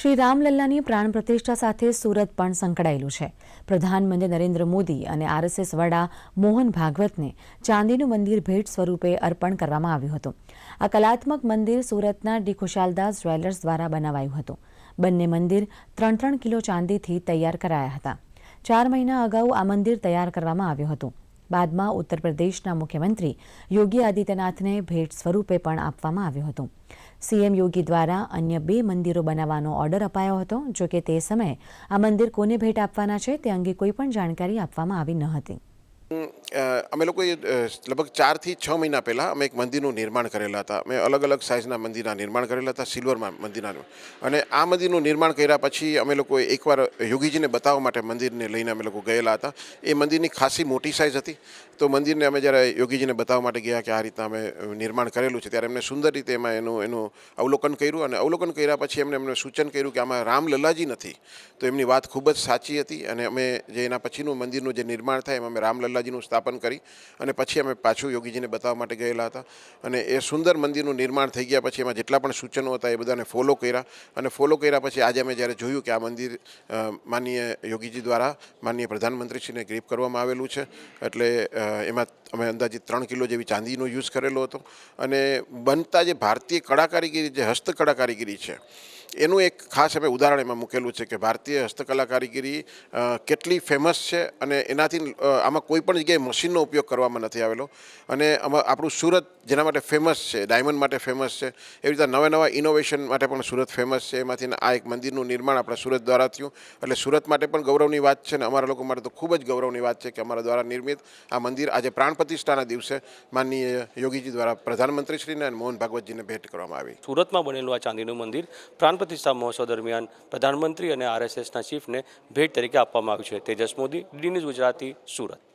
શ્રી રામલલ્લાની પ્રાણ પ્રતિષ્ઠા સાથે સુરત પણ સંકળાયેલું છે. પ્રધાનમંત્રી નરેન્દ્ર મોદી અને આરએસએસ વડા મોહન ભાગવતને ચાંદીનું મંદિર ભેટ સ્વરૂપે અર્પણ કરવામાં આવ્યું હતું. આ કલાત્મક મંદિર સુરતના ડી ખુશાલદાસ જ્વેલર્સ દ્વારા બનાવાયું હતું. બંને મંદિર ત્રણ ત્રણ કિલો ચાંદીથી તૈયાર કરાયા હતા. ચાર મહિના અગાઉ આ મંદિર તૈયાર કરવામાં આવ્યું હતું. બાદમાં ઉત્તર પ્રદેશના મુખ્યમંત્રી યોગી આદિત્યનાથને ભેટ સ્વરૂપે પણ આપવામાં આવ્યું હતું. સીએમ યોગી દ્વારા અન્ય બે મંદિરો બનાવવાનો ઓર્ડર અપાયો હતો, જો કે તે સમયે આ મંદિર કોને ભેટ આપવાના છે તે અંગે કોઈ પણ જાણકારી આપવામાં આવી ન હતી. અમે લોકોએ લગભગ ચારથી છ મહિના પહેલાં અમે એક મંદિરનું નિર્માણ કરેલા હતા. અમે અલગ અલગ સાઇઝના મંદિરના નિર્માણ કરેલા હતા સિલ્વરમાં મંદિરના. અને આ મંદિરનું નિર્માણ કર્યા પછી અમે લોકોએ એકવાર યોગીજીને બતાવવા માટે મંદિરને લઈને અમે લોકો ગયેલા હતા. એ મંદિરની ખાસી મોટી સાઇઝ હતી. તો મંદિરને અમે જ્યારે યોગીજીને બતાવવા માટે ગયા કે આ રીતના અમે નિર્માણ કરેલું છે, ત્યારે એમને સુંદર રીતે એમાં એનું એનું અવલોકન કર્યું અને અવલોકન કર્યા પછી એમને એમને સૂચન કર્યું કે આમાં રામલલ્લાજી નથી. તો એમની વાત ખૂબ જ સાચી હતી અને અમે જે એના પછીનું મંદિરનું જે નિર્માણ થાય એમાં અમે રામલલ્લાજીનું સ્થાપન કરી અને પછી અમે પાછું યોગીજીને બતાવવા માટે ગયેલા હતા. અને એ સુંદર મંદિરનું નિર્માણ થઈ ગયા પછી એમાં જેટલા પણ સૂચનો હતા એ બધાને ફોલો કર્યા. અને ફોલો કર્યા પછી આજે અમે જ્યારે જોયું કે આ મંદિર માનનીય યોગીજી દ્વારા માનનીય પ્રધાનમંત્રીશ્રીને ગ્રીપ કરવામાં આવેલું છે, એટલે એમાં અમે અંદાજિત ત્રણ કિલો જેવી ચાંદીનો યુઝ કરેલો હતો. અને બનતા જે ભારતીય કળાકારીગીરી, જે હસ્તકળાકારીગીરી છે, એનું એક ખાસ અમે ઉદાહરણ એમાં મૂકેલું છે કે ભારતીય હસ્તકલા કારીગીરી કેટલી ફેમસ છે અને એનાથી આમાં કોઈ પણ જગ્યાએ મશીનનો ઉપયોગ કરવામાં નથી આવેલો. અને આપણું સુરત જેના માટે ફેમસ છે ડાયમંડ માટે ફેમસ છે, એવી રીતે નવા નવા ઇનોવેશન માટે પણ સુરત ફેમસ છે. એમાંથી આ એક મંદિરનું નિર્માણ આપણા સુરત દ્વારા થયું. એટલે સુરત માટે પણ ગૌરવની વાત છે અને અમારા લોકો માટે તો ખૂબ જ ગૌરવની વાત છે કે અમારા દ્વારા નિર્મિત આ મંદિર આજે પ્રાણ પ્રતિષ્ઠાના દિવસે માનનીય યોગીજી દ્વારા પ્રધાનમંત્રીશ્રીને અને મોહન ભાગવતજીને ભેટ કરવામાં આવી. સુરતમાં બનેલું આ ચાંદીનું મંદિર પ્રાણ પ્રતિષ્ઠા મહોત્સવ દરમિયાન પ્રધાનમંત્રી અને આરએસએસના ચીફને ભેટ તરીકે આપવામાં આવ્યું છે. Tejas Modi, D news Gujarati, Surat.